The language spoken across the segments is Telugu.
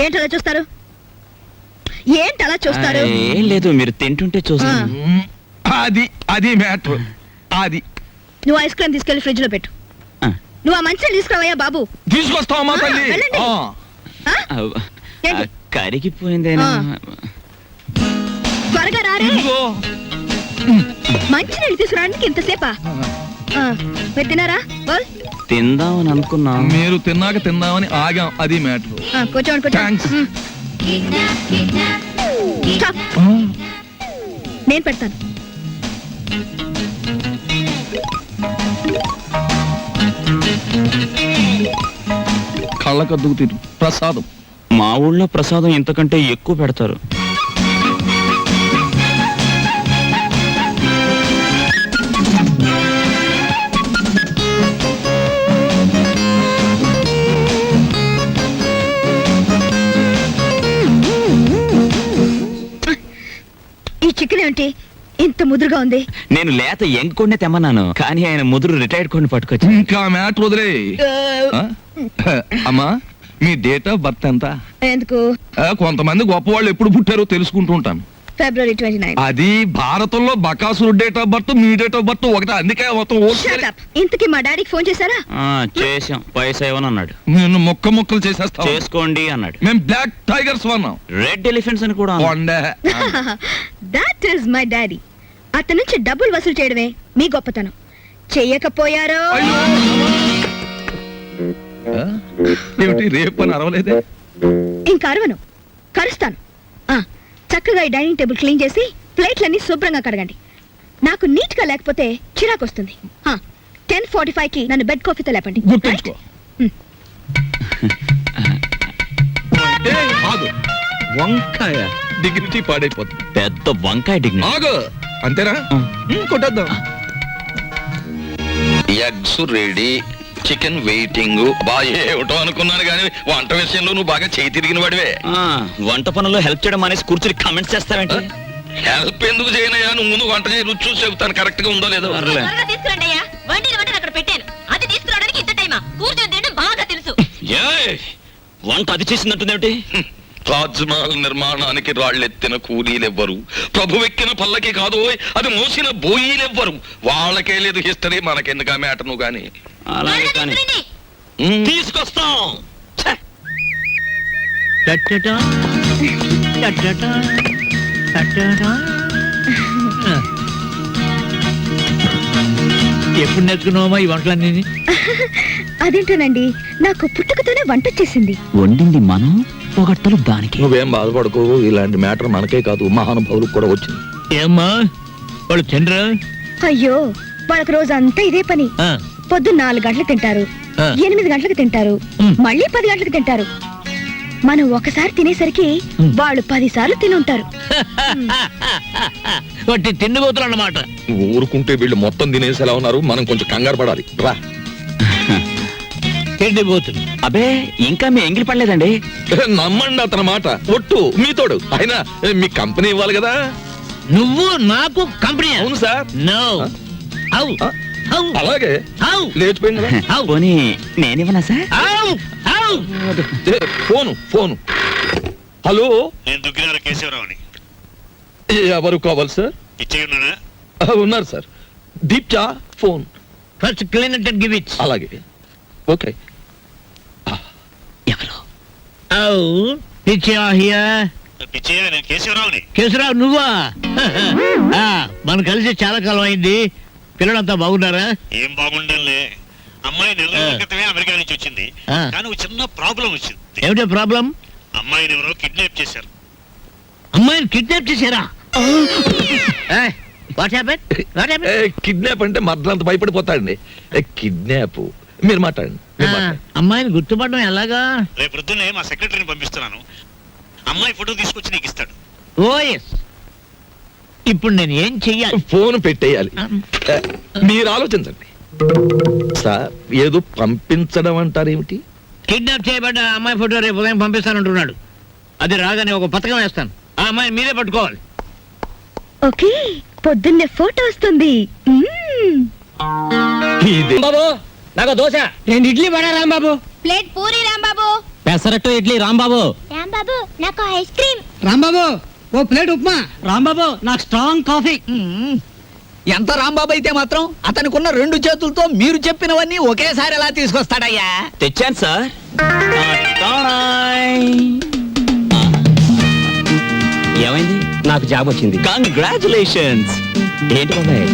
ఏంటలా చూస్తారు ఏంటలా చూస్తారు ఆ, ఏం లేదు మీరు తింటుంటే చూస్తాను. అది అది మ్యాటర్ అది నువ్వు ఐస్ క్రీమ్ తీసుకెళ్ళి ఫ్రిడ్జ్లో పెట్టు ఆ, నువ్వు ఆ మంచిని తీసుకురావయ్యా బాబు తీసుకొస్తావమ్మా ఆ, తల్లి వెళ్ళండి. ఆ. ఆ? ఆ, ఏంటి? కరిగిపోయిందేనా. త్వరగా రారే ఇదిగో. మంచి నీళ్ళు తీసుకురావడానికి ఇంతసేపా ఆ, మీరు తినారా బోల్ తిందామని అనుకున్నా. మీరు తిన్నాక తిందామని ఆగాం. అది మ్యాటర్. ఆ, కూర్చోండి Thanks. కూర్చోండి మ్. Stop. నేను పెడతాను. కళ్ళకద్దుకు తిరు ప్రసాదం. మా ఊళ్ళో ప్రసాదం ఇంతకంటే ఎక్కువ పెడతారు. ఏంటి ఇంత ముదురుగా ఉంది? నేను లేత ఎంకొండే తెమ్మన్నాను. కానీ ఆయన ముదురు రిటైర్డ్ కొన్ని పట్టుకొచ్చి ఇంకా మ్యాటర్ వదిలే? అమ్మా మీ డేట్ ఆఫ్ బర్త్ ఎంత? ఎందుకు? కొంతమంది గొప్పవాళ్ళు ఎప్పుడు పుట్టారో తెలుసుకుంటూ ఉంటాను. ఫిబ్రవరి ట్వంటీ నైన్ అది భారతంలో బకాసురు డేట్ ఆఫ్ బర్త్ మీ డేట్ ఆఫ్ బర్త్ ఒకటే అందుకే మొత్తం ఇంతకీ మా డాడీకి ఫోన్ చేశారా? ఆ, చేశాం. పైసా ఇవ్వను అన్నాడు? నేను ముక్క ముక్కలు చేసేస్తాం చేసుకోండి అన్నాడు. మేము బ్లాక్ టైగర్స్ వన్నాం రెడ్ ఎలిఫెంట్స్ అని కూడా అన్నాడు. కొండే దాట్ ఈస్ మై డాడీ అతని నుంచి డబ్బులు వసూలు చేయడమే మీ గొప్పతనం. చెయ్యకపోయారో? అయ్యో! ఆ? ఏమిటి రేపు అని అరవలేదే? ఇంకా అరవను. కరుస్తాను. ఆ, చక్కగా ఈ డైనింగ్ టేబుల్ క్లీన్ చేసి ప్లేట్లన్నీ శుభ్రంగా కడగండి. నాకు నీట్గా లేకపోతే చిరాకు వస్తుంది. టెన్ ఫార్టీ ఫైవ్కి నన్ను బెడ్ కాఫీతో లేపండి. వంకాయ డిగ్నిటీ పాడైపోతుంది. పెద్ద వంకాయ డిగ్ని ఆగు. అంతేనా? కొట్టేద్దాం. Eggs ready. చికెన్ వెయిటింగ్ బాగా ఏమిటో అనుకున్నాను కానీ వంట విషయంలో నువ్వు బాగా చేయి తిరిగిన వాడివే. ఆ, వంట పనుల్లో హెల్ప్ చేయడం అనేసి కూర్చుని కామెంట్స్ చేస్తావేంటి? హెల్ప్ ఎందుకు చేయనయ్యా? నువ్వు ముందు వంట చేయి రుచి చూసి చెబుతాను. కరెక్ట్గా ఉందో లేదో. పర్లే. త్వరగా తీసుకురండి అయ్యా వండిన వంటను అక్కడ పెట్టాను. అది తీసుకురావడానికి ఇంత టైమా? కూర్చొని తినడం బాగా తెలుసు. ఏయ్, వంట అది చేసిందంటుందేమిటి? తాజ్ మహల్ నిర్మాణానికి రాళ్ళెత్తిన కూలీలెవ్వరు. ప్రభు ఎక్కిన పల్లకి కాదు ఓయ్, అది మోసిన బోయీలెవ్వరు. వాళ్ళకే లేదు హిస్టరీ మనకెందుకు ఆ మ్యాటర్ నువ్వు కానీ? అలాగే కానీ. తీసుకొస్తాం. ఎప్పుడు నేర్చుకున్నావమ్మా ఈ వంటలన్నీ అదేంటోనండి నాకు పుట్టుకతోనే వంట వచ్చేసింది. వండింది మనం పొగట్టలు దానికి. నువ్వేం బాధపడకు ఇలాంటి మ్యాటర్ మనకే కాదు మహానుభావులకు కూడా వచ్చింది. ఏమ్మా వాళ్ళు తినరా? అయ్యో వాళ్ళకి రోజంతా ఇదే పని. ఆ, పొద్దున్న నాలుగు గంటలకు తింటారు. ఎనిమిది గంటలకు తింటారు. మళ్ళీ పది గంటలకు తింటారు. మనం ఒకసారి తినేసరికి. వాళ్ళు పది సార్లు తినుంటారు. వాటి తిండిపోతులు అన్నమాట ఊరుకుంటే వీళ్ళు మొత్తం తినేసి ఎలా ఉన్నారు. మనం కొంచెం కంగారు పడాలి. రా. తిండిపోతులు. అబే ఇంకా మీ ఎంగిలి పడలేదండి? నమ్మండి అతని మాట. ఒట్టు మీతోడు అయినా మీ కంపెనీ ఇవ్వాలి కదా? నువ్వు నాకు కంపెనీ అవును సార్. నో? హౌ అలాగే. హౌ లేచిపోయింది పోనీ నేనివ్వనా సార్? హౌ హౌ ఏ, ఫోను ఫోను. హలో? నేను దుగ్గినార కేశవరావుని. ఎవరు కావాలి సార్? ఆ, ఉన్నారు sir. దీప్చా phone. First clean give it. అలాగే. ఓకే. ఎవరు? హౌ పిచ్చా హియర్ పిచ్చయ్య నేను కేశవరావుని. కేశరావు నువ్వా? ఆ, మనం కలిసి చాలా కాలం అయింది. పిల్లలంతా బాగున్నారా? ఏం బాగుండంలే. అమ్మాయి నెల రోజుల. క్రితమే అమెరికా నుంచి వచ్చింది. ఆ. కానీ ఒక చిన్న ప్రాబ్లం వచ్చింది. ఏమిటో ప్రాబ్లం? అమ్మాయిని ఎవరో కిడ్నాప్ చేశారు. అమ్మాయిని కిడ్నాప్ చేశారా? What happen what happen kidnap అంటే మర్దలంత భయపడిపోతాడండి. కిడ్నాప్. మీరు మాట్లాడండి మీరు మాట్లాడండి. అమ్మాయిని గుర్తుపడడం ఎలాగా? రేపు పొద్దున్నే మా సెక్రటరీని పంపిస్తున్నాను. అమ్మాయి ఫోటో తీసుకొచ్చి నీకు ఇస్తాడు. ఓ ఎస్ ఇప్పుడు నేను ఏం చెయ్యాలి? ఫోన్ పెట్టేయాలి. మీరు ఆలోచించండి. సార్ ఏదో పంపించడం అంటారు ఏమిటి? కిడ్నాప్ చేయబడ్డ అమ్మాయి ఫోటో రేపు ఉదయం పంపిస్తానంటున్నాడు. అది రాగానే ఒక పథకం వేస్తాను. ఆ అమ్మాయిని మీరే పట్టుకోవాలి. ఓకే పొద్దున్నే ఫోటో వస్తుంది. బాబు నాకు దోశ. రెండు ఇడ్లీ పడా రాంబాబు. ప్లేట్ పూరి రాంబాబు. పెసరట్టు ఇడ్లీ రాంబాబు. రాంబాబు నాకు ఐస్ క్రీమ్. రాంబాబు. ఓ ప్లేట్ ఉప్మా. రాంబాబు నాకు స్ట్రాంగ్ కాఫీ. ఎంత రాంబాబు అయితే మాత్రం అతనికున్న రెండు చేతులతో మీరు చెప్పినవన్నీ ఒకేసారి ఎలా తీసుకొస్తాడయ్యా? తెచ్చాను సార్. ఏమైంది? నాకు జాబ్ వచ్చింది. కంగ్రాచులేషన్స్ ఏంటి బాబాయ్?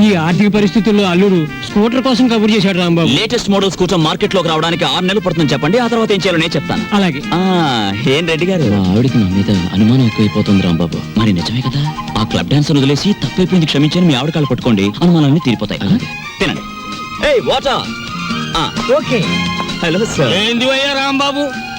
ఈ ఆర్థిక పరిస్థితుల్లో అల్లుడు స్కూటర్ కోసం కబుర్ చేశాడు రాంబాబు. లేటెస్ట్ మోడల్ స్కూటర్ మార్కెట్లోకి రావడానికి ఆరు నెలలు పడుతుంది చెప్పండి ఆ తర్వాత ఏం చేయాలో నేను చెప్తాను. అలాగే. ఆ, ఏం రెడ్డి గారు? ఆవిడకి నా మీద అనుమానం ఎక్కువైపోతుంది రాంబాబు. మరి నిజమే కదా? ఆ క్లబ్ డాన్స్ వదిలేసి తప్పైపోయింది క్షమించని మీ ఆవిడ కాళ్ళు పట్టుకోండి. అనుమానాలన్నీ తీరిపోతాయి. తినండి. ఏయ్ వాటర్! ఓకే. Hello sir. ఏంది అయ్యా రాంబాబు?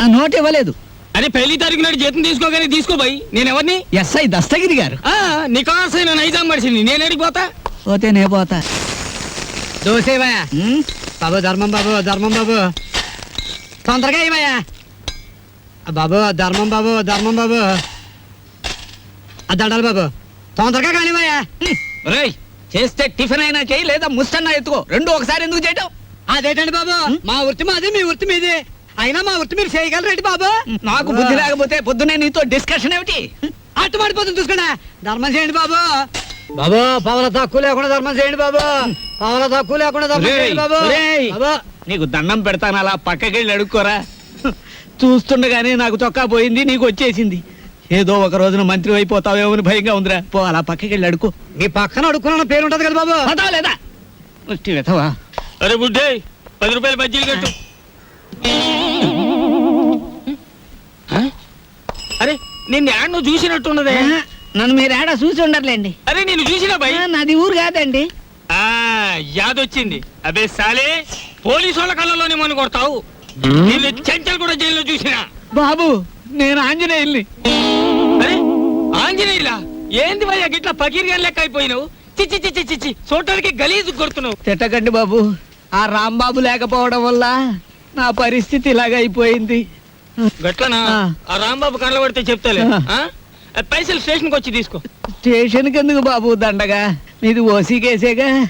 ఆ నోట్ ఇవ్వలేదు. అరే పెళ్ళి తారీఖు నాడు జీతం తీసుకోగానే తీసుకో బాయ్ నేను ఎవరిని ఎస్ఐ దస్తగిరి గారు. ఆ, నికాసైన నైజాం మనిషిని. నేను ఎడిగిపోతా పోతే? నే పోతా. దోసేవా బాబు ధర్మం బాబు ధర్మం బాబు. తొందరగా ఇవయ్యా బాబు ధర్మం బాబు ధర్మం బాబు. ఆ దండాలి బాబు. తొందరగా కానివయ్యా రేయ్ చేస్తే టిఫిన్ అయినా చేయి లేదా ముస్తన్నా ఎత్తుకో. రెండు ఒకసారి ఎందుకు చేయటం? అదేటండి బాబు? మా వృత్తి మాది మీ వృత్తి మీది. అయినా మా వృత్తి మీరు చేయగలరేంటి బాబు? నాకు బుద్ధి లేకపోతే పొద్దునే నీతో డిస్కషన్ ఏమిటి? అట్టు పడిపోతుంది చూసుకోండి. ధర్మం చేయండి బాబు. బాబు పవల తక్కువ లేకుండా ధర్మం చేయండి బాబు. పవల తక్కువ లేకుండా ధర్మం ఒరేయ్, చేయండి బాబు. నీకు దండం పెడతాను అలా పక్కకెళ్ళి అడుక్కోరా. చూస్తుండగానే నాకు చొక్కా పోయింది నీకు వచ్చేసింది. ఏదో ఒక రోజున మంత్రి అయిపోతావేమో అని భయంగా ఉందిరా. పో అలా పక్కకెళ్ళి అడుకో మీ పక్కన అడుక్కున్న పేరు ఉంటది కదా బాబు. పదా లేదా. అరే బుడ్డే పది రూపాయలు బజ్జీలు కట్టు. అరే నిన్ను యాడ్ నువ్వు చూసినట్టున్నదే. నన్ను మీరు ఏడా చూసి ఉండర్లేండి అరే నేను చూసినా బై? ఆ, నాది ఊరు కాదండి. ఆ యాదొచ్చింది. అబే సాలే పోలీసు వాళ్ళ కళ్ళలోనే మన కొడతావు నిన్ను చెంచల్ కూడా జైల్లో చూసినా. బాబు నేను ఆంజనేయుల్ని. అరే ఆంజనేయులా? ఏంది భయ్యా గిట్లా పకీర్గా లెక్క అయిపోయినావు? చిచ్చి చిచ్చి చిచ్చి చూడటానికి గలీజు కొడుతున్నావు. తిట్టకండి బాబు ఆ రాంబాబు లేకపోవడం వల్ల నా పరిస్థితి ఇలాగ అయిపోయింది. గట్లనా? ఆ. రాంబాబు కళ్ళ పడితే చెప్తాలే. ఆ. పైసలు స్టేషన్కి వచ్చి తీసుకో. స్టేషన్కి ఎందుకు బాబు దండగా? మీది ఓసీ కేసేగా?